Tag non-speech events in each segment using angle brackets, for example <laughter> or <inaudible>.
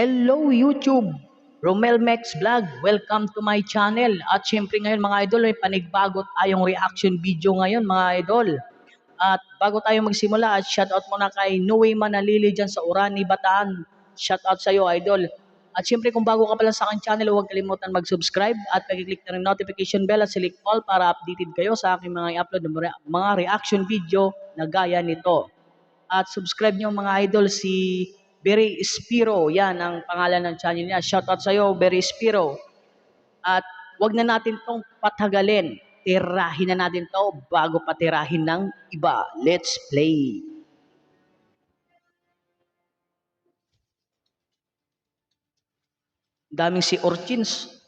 Hello YouTube! Romel Mex Vlog, welcome to my channel. At syempre ngayon mga idol, may panigbago tayong reaction video ngayon mga idol. At bago tayo magsimula, at shoutout muna kay Noe Manalili dyan sa Urani, Bataan. Shoutout sa iyo idol. At syempre kung bago ka pala sa aking channel, huwag kalimutan mag-subscribe at pag-click na rin notification bell at select all para updated kayo sa aking mga i-upload na re- mga reaction video na gaya nito. At subscribe nyo mga idol si Berry Spiro. Yan ang pangalan ng channel niya. Shoutout sa iyo, Berry Spiro. At wag na natin tong patagalin. Tirahin na natin to bago patirahin ng iba. Let's play. Daming si Orchins.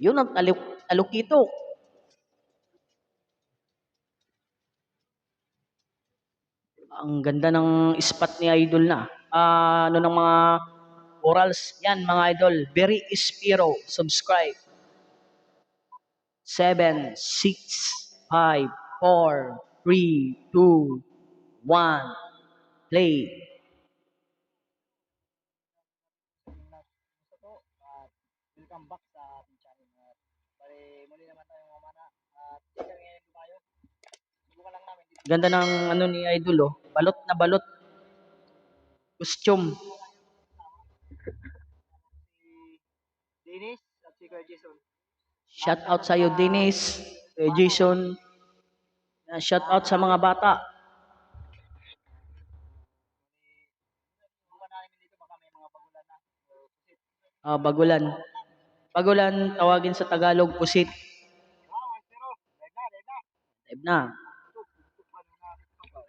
Yun ang aluk alukito. Ang ganda ng spot ni Idol na. Ah, ano ng mga orals. Yan mga Idol. Very Spiro. Subscribe. 7, 6, 5, 4, 3, 2, 1. Play. Welcome back sa ating channel at bali muli naman tayong mamana at kami ngayon lumayo subukan lang namin Ganda ng ano ni Idol oh. Balot na balot. Costume. Dennis at si Jason Shout out sa iyo, Dennis, kay Jason. Uh, shout out sa mga bata. may mga bagulan na Ah, bagulan. Tawagin sa Tagalog, pusit. live na live na Live na. tutupan na tutupan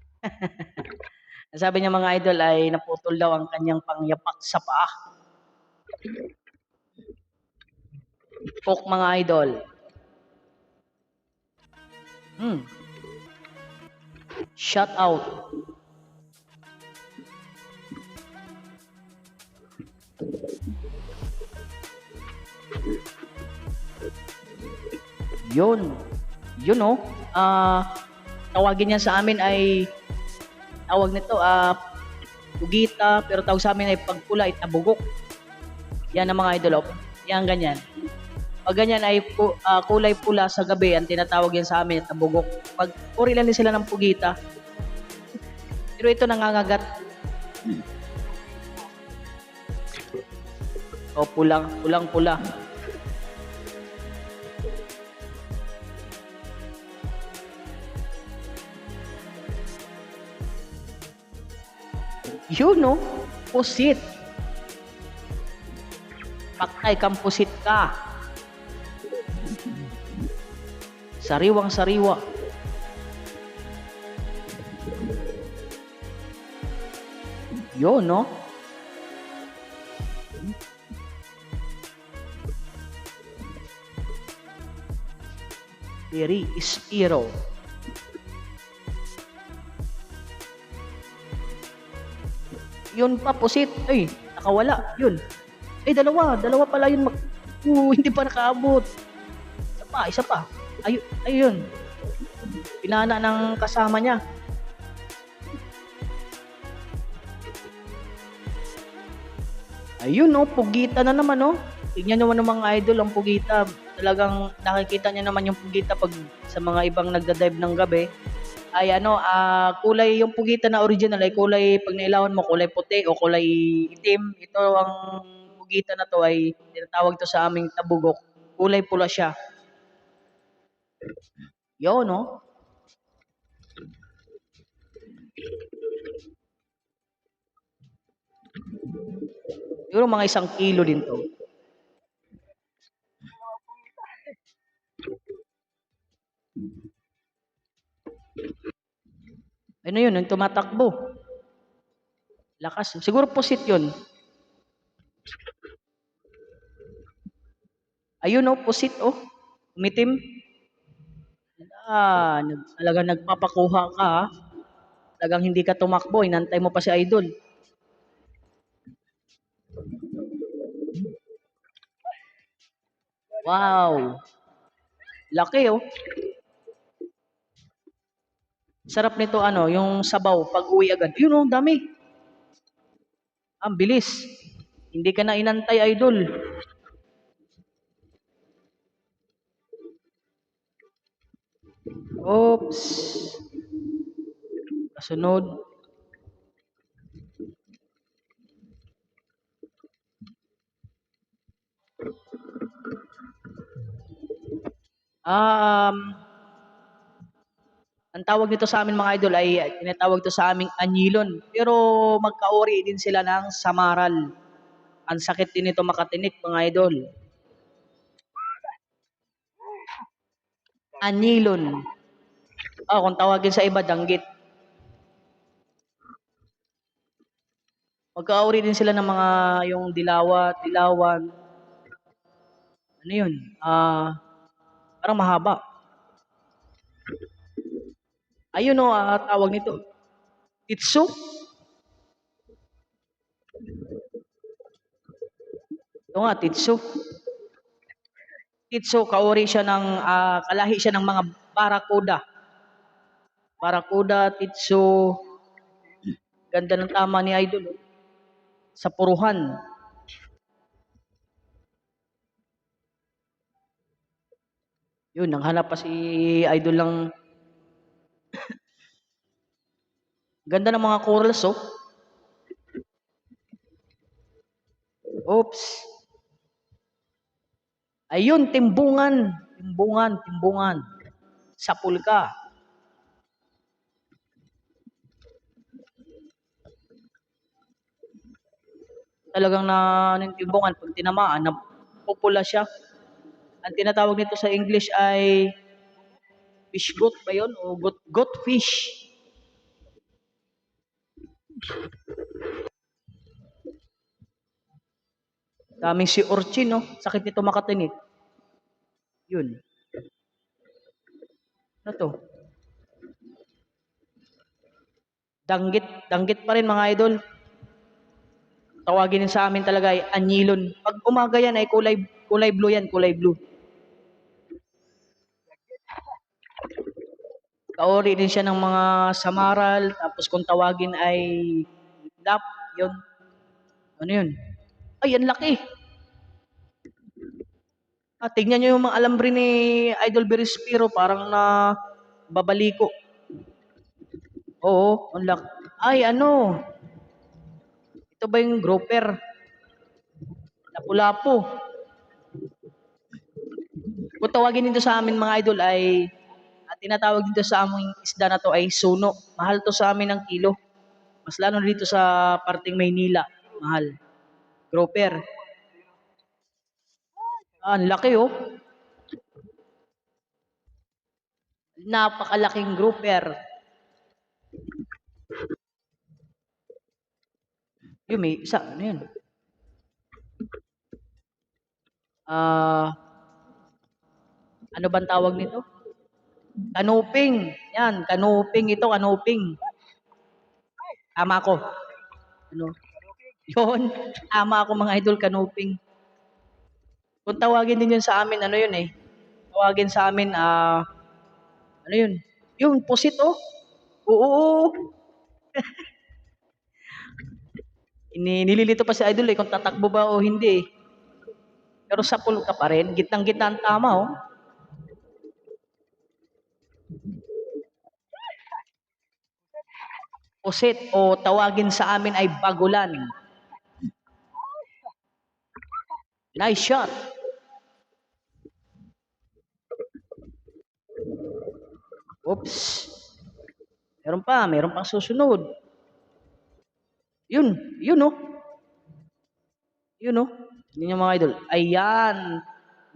Ang <laughs> Sabi niya mga idol ay naputol daw ang kanyang pangyapak sa paa. Folk mga idol. Hmm. Shout out. Yun. Yun oh. Ah, tawagin niya sa amin ay tawag nito ah pugita, pero tawag sa amin ay pagpula, itabugok. Yan ang mga idol. oh. Yan ganyan. Pag ganyan ay pu- ah, kulay pula sa gabi, ang tinatawag yan sa amin, tabugok. Pag puri lang din sila ng pugita. Pero ito nangangagat. O pulang, pulang pula. Yun no, pusit. Paktay kang pusit ka. Sariwang sariwa. Yun no. Very Spiro. Yun pa, pusit. Ay, nakawala. Yun. Ay, dalawa. Dalawa pala yun. Mag... Uh, <laughs> hindi pa nakaabot. Isa pa, isa pa. Ay, ayun. Pinana ng kasama niya. Ayun, no. Pugita na naman, no. Tignan naman ng mga idol ang pugita. Talagang nakikita niya naman yung pugita pag sa mga ibang nagda-dive ng gabi ay ano, ah kulay yung pugita na original ay kulay pag nailawan mo kulay puti o kulay itim. Ito ang pugita na to ay tinatawag to sa aming tabugok. Kulay pula siya. Yo, no? Siguro mga isang kilo din to. Ano yun? Yung tumatakbo. Lakas. Siguro pusit yun. Ayun oh, pusit oh. Umitim. Ah, nag, talagang nagpapakuha ka ha. Talagang hindi ka tumakbo. Inantay mo pa si Idol. Wow. Laki oh. Sarap nito ano, yung sabaw pag uwi agad. Yun oh, dami. Ang bilis. Hindi ka na inantay, idol. Oops. Kasunod. Um, ang tawag nito sa amin mga idol ay tinatawag to sa aming anyilon. Pero magkaori din sila ng samaral. Ang sakit din nito makatinik mga idol. Anyilon. Ah, kung tawagin sa iba, danggit. Magkaori din sila ng mga yung dilawa, dilawan. Ano yun? Ah, parang mahaba. Ayun o, ah, tawag nito. Titsu? Ito nga, titsu. Titsu, kauri siya ng, ah, kalahi siya ng mga barakuda. Barakuda, titsu. Ganda ng tama ni Idol. oh. Sa puruhan. Yun, nanghanap pa si Idol lang Ganda ng mga corals, oh. Oops. Ayun, timbungan. Timbungan, timbungan. Sa pulka. Talagang na ano yung timbungan pag tinamaan, napupula siya. Ang tinatawag nito sa English ay fish goat ba yun? O goat, goat fish. Daming si Orchin, no? Sakit nito makatinik. Yun. Ano to? Danggit. Danggit pa rin, mga idol. Tawagin sa amin talaga ay anyilon. Pag umaga yan ay kulay, kulay blue yan, kulay blue. Kaori din siya ng mga samaral. Tapos kung tawagin ay lap, yun. Ano yun? Ay, ang laki. Ah, tignan nyo yung mga alambre ni Idol Berispiro, parang na babaliko. Oo, ang. Ay, ano? Ito ba yung grouper? Lapu-lapu. Kung tawagin dito sa amin mga idol ay tinatawag dito sa aming isda na to ay suno. Mahal to sa amin ng kilo. Mas lalo dito sa parting Maynila. Mahal. Grouper. Ah, ang laki oh. Napakalaking grouper. Yun, may isa. Ano yun? Ah, ano bang tawag nito? Kanuping. Yan, kanuping ito, kanuping. Tama ko. Ano? Yun. Tama ako mga idol, kanuping. Kung tawagin din yun sa amin, ano yun eh. Tawagin sa amin, ah, ano yun? Yung pusit oh. Oo. <laughs> Ini nililito pa si idol eh kung tatakbo ba o hindi eh. Pero sa pool ka pa rin, gitnang-gitna ang tama oh. Pusit o tawagin sa amin ay bagulan. Nice shot. Oops. Meron pa, meron pang susunod. Yun, yun oh. Yun oh. Yun yung mga idol. Ayan.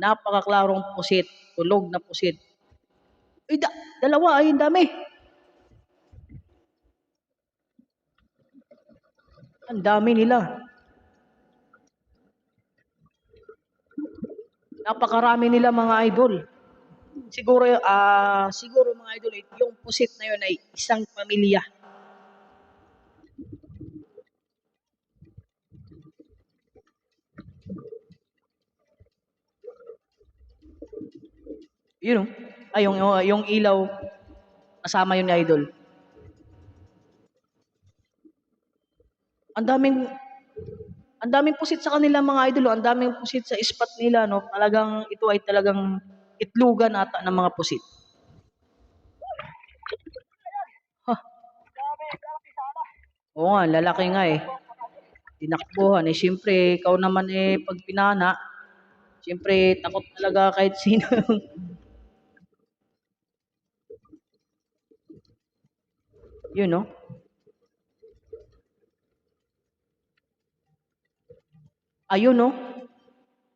Napakaklarong pusit. Tulog na pusit. Ay, da, dalawa. Ay, dami. Ang dami nila. Napakarami nila mga idol. Siguro ah siguro mga idol yung pusit na yun ay isang pamilya. Yun oh. Ay, yung, yung ilaw, kasama yun ni Idol. Ang daming ang daming pusit sa kanila mga idol, oh. ang daming pusit sa spot nila no. Talagang ito ay talagang itlugan ata ng mga pusit. Sana. oo nga, lalaki nga eh. Tinakbuhan eh, siyempre ikaw naman eh pag pinana, siyempre takot talaga kahit sino. <laughs> Yun no. Ayun no.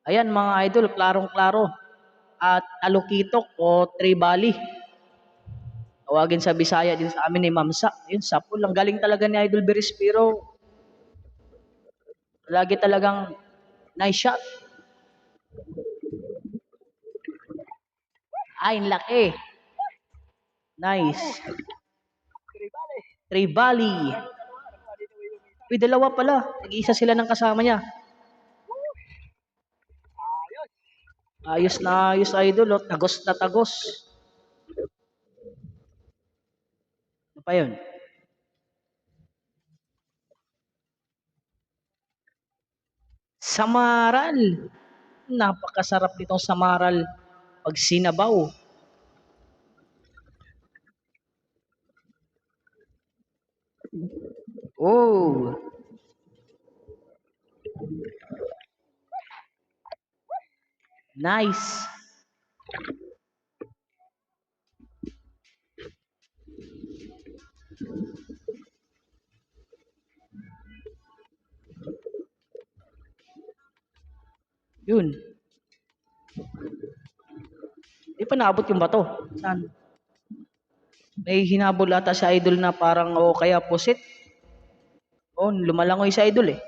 Ayan mga idol, klarong-klaro. At alukitok o tribali. Tawagin sa Bisaya din sa amin ni Mamsa. Yun, sapul. Ang galing talaga ni Idol Berispiro. Lagi talagang nice shot. Ay, laki. Nice. Tribali. Uy, dalawa pala. Nag-iisa sila ng kasama niya. Ayos na ayos, idol. Oh. Tagos na tagos. Ano pa yun? Samaral. Napakasarap nitong samaral pag sinabaw. Oh. Nice. Yun. Di pa naabot yung bato. Saan? May hinabol ata sa idol na parang o kaya pusit. Oh, lumalangoy sa idol eh.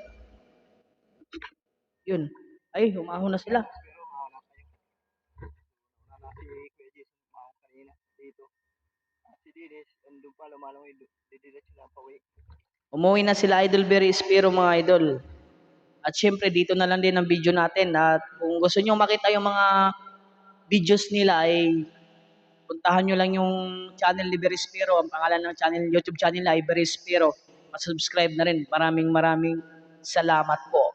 Yun. Ay, humahon na sila. Pero mauna pa yun. Wala na si Kuya Jason umahon kanina dito. At si Dennis, andun pa lumalangoy. Didiretso ang pauwi. Umuwi na sila Idol Berry Espiro mga idol. At syempre dito na lang din ang video natin. At kung gusto nyo makita yung mga videos nila ay puntahan nyo lang yung channel ni Berry Espiro. Ang pangalan ng channel, YouTube channel ay Berry Espiro. Masubscribe na rin. Maraming maraming salamat po.